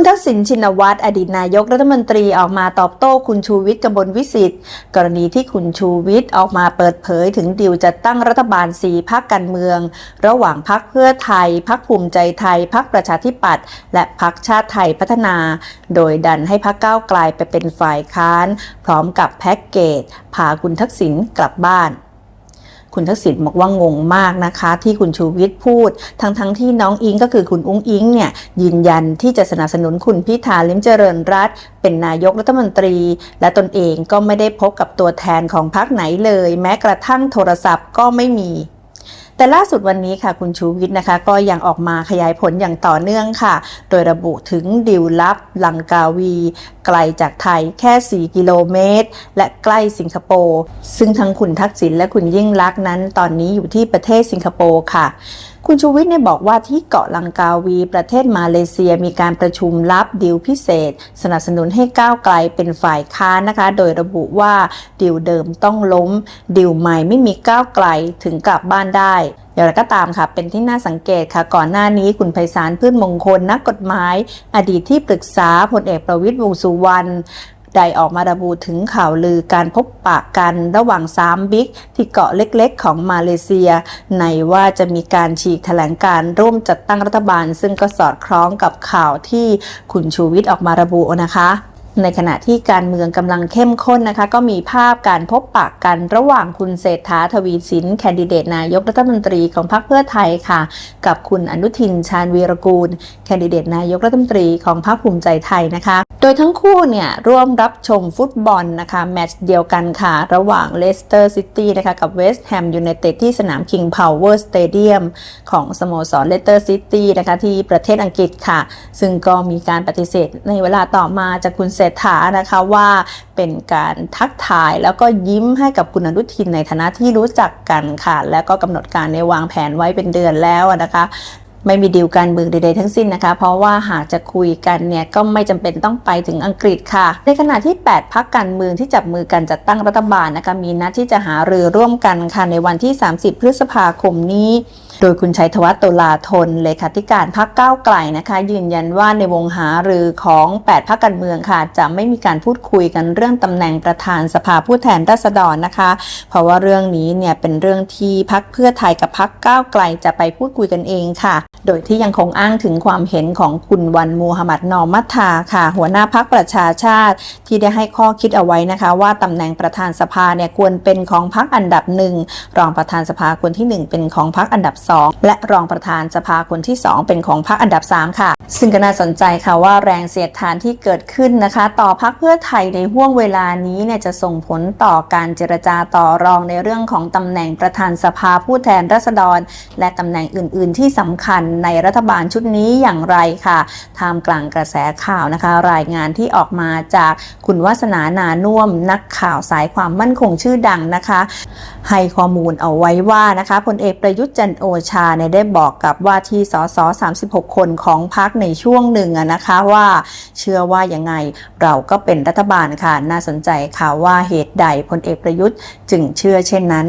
คุณทักษิณชินวัตรอดีตนายกรัฐมนตรีออกมาตอบโต้คุณชูวิทย์กบลวิสิทธิ์กรณีที่คุณชูวิทย์ออกมาเปิดเผยถึงดิวจัดตั้งรัฐบาลสีพักการเมือง ระหว่างพักเพื่อไทย พักภูมิใจไทย พักประชาธิปัตย์และพักชาติไทยพัฒนา โดยดันให้พักก้าวไกลไปเป็นฝ่ายค้าน พร้อมกับแพ็กเกจพาคุณทักษิณกลับบ้าน คุณทักษิณบอกว่างงมากนะคะ ที่คุณชูวิทย์พูด ทั้งทั้งที่น้องอิงก็คือคุณอุ้งอิงเนี่ยยืนยันที่จะสนับสนุนคุณพิธาลิมเจริญรัตเป็นนายกรัฐมนตรี และตนเองก็ไม่ได้พบกับตัวแทนของพรรคไหนเลย แม้กระทั่งโทรศัพท์ก็ไม่มี แต่ล่าสุดวันนี้ค่ะคุณชูวิทย์นะคะ ก็ยังออกมาขยายผลอย่างต่อเนื่องค่ะ โดยระบุถึงดิวลับลังกาวี ไกลจากไทยแค่ 4 กิโลเมตร และใกล้สิงคโปร์ซึ่งทั้งคุณทักษิณและคุณยิ่งลักษณ์นั้น ตอนนี้อยู่ที่ประเทศสิงคโปร์ค่ะ คุณชูวิทย์เนี่ยบอกว่าที่เกาะลังกาวีประเทศมาเลเซียมีการประชุมลับดิวพิเศษ สนับสนุนให้ก้าวไกลเป็นฝ่ายค้านนะคะ โดยระบุว่าดิวเดิมต้องล้มดิวใหม่ไม่มีก้าวไกลถึงกลับบ้านได้อย่างไรก็ตามค่ะ เป็นที่น่าสังเกตค่ะ ก่อนหน้านี้คุณไพศาลพืชมงคลนักกฎหมาย อดีตที่ปรึกษาพลเอกประวิตยวงสุวรรณ ได้ออกมาระบุถึงข่าวลือการพบปะกันระหว่างสามบิ๊กที่เกาะเล็กๆ ของมาเลเซีย ในว่าจะมีการฉีกแถลงการร่วมจัดตั้งรัฐบาล ซึ่งก็สอดคล้องกับข่าวที่คุณชูวิทย์ออกมาระบุนะคะในขณะที่การเมืองกำลังเข้มข้นนะคะ ก็มีภาพการพบปะกันระหว่างคุณเศรษฐาทวีสินแคนดิเดตนายกรัฐมนตรีของพรรคเพื่อไทยค่ะ กับคุณอนุทินชาญวีรกูล แคนดิเดตนายกรัฐมนตรีของพรรคภูมิใจไทยนะคะ โดยทั้งคู่เนี่ยร่วมรับชมฟุตบอลนะคะแมตช์เดียวกันค่ะ ระหว่างเลสเตอร์ซิตี้นะคะกับเวสต์แฮมยูไนเต็ดที่สนาม King Power Stadium ของสโมสรเลสเตอร์ซิตี้นะคะที่ประเทศอังกฤษค่ะ ซึ่งก็มีการปฏิเสธในเวลาต่อมาจากคุณเศรษฐานะคะว่าเป็นการทักทายแล้วก็ยิ้มให้กับคุณอนุทินในฐานะที่รู้จักกันค่ะ แล้วก็กำหนดการในวางแผนไว้เป็นเดือนแล้วนะคะ ไม่มีดีลการเมืองใดๆทั้งสิ้นนะคะ เพราะว่าหากจะคุยกันเนี่ยก็ไม่จำเป็นต้องไปถึงอังกฤษค่ะ ในขณะที่ 8พักการเมืองที่จับมือกันจัดตั้งรัฐบาลนะคะมีนัดที่จะหารือร่วมกันค่ะในวันที่ 30 พฤษภาคมนี้ โดยคุณชัยธวัฒน์ตุลาธนเลขาธิการพักก้าวไกลนะคะ ยืนยันว่าในวงหารือของ 8พักการเมืองค่ะ จะไม่มีการพูดคุยกันเรื่องตำแหน่งประธานสภาผู้แทนราษฎรนะคะ เพราะว่าเรื่องนี้เนี่ยเป็นเรื่องที่พักเพื่อไทยกับพักก้าวไกลจะไปพูดคุยกันเองค่ะโดยที่ยังคงอ้างถึงความเห็นของคุณวันมูฮัมหมัดนอมัทาค่ะ หัวหน้าพักประชาชาติ ที่ได้ให้ข้อคิดเอาไว้นะคะ ว่าตำแหน่งประธานสภาเนี่ยควรเป็นของพักอันดับหนึ่งรองประธานสภาคนที่หนึ่งเป็นของพักอันดับสองและรองประธานสภาคนที่สองเป็นของพักอันดับสามค่ะ ซึ่งก็น่าสนใจค่ะว่าแรงเสียดทานที่เกิดขึ้นนะคะ ต่อพักเพื่อไทยในห่วงเวลานี้เนี่ยจะส่งผลต่อการเจรจาต่อรองในเรื่องของตำแหน่งประธานสภาผู้แทนราษฎร และตำแหน่งอื่น ๆ ที่สำคัญในรัฐบาลชุดนี้อย่างไรค่ะท่ามกลางกระแสข่าวนะคะ รายงานที่ออกมาจากคุณวัสนานานุ่มนักข่าวสายความมั่นคงชื่อดังนะคะ ให้ข้อมูลเอาไว้ว่านะคะพลเอกประยุทธ์จันโอชาเนี่ยได้บอกกับว่าที่สส36 คนของพักในช่วงหนึ่งอะนะคะว่าเชื่อว่ายังไงเราก็เป็นรัฐบาลค่ะ น่าสนใจค่ะว่าเหตุใดพลเอกประยุทธ์จึงเชื่อเช่นนั้น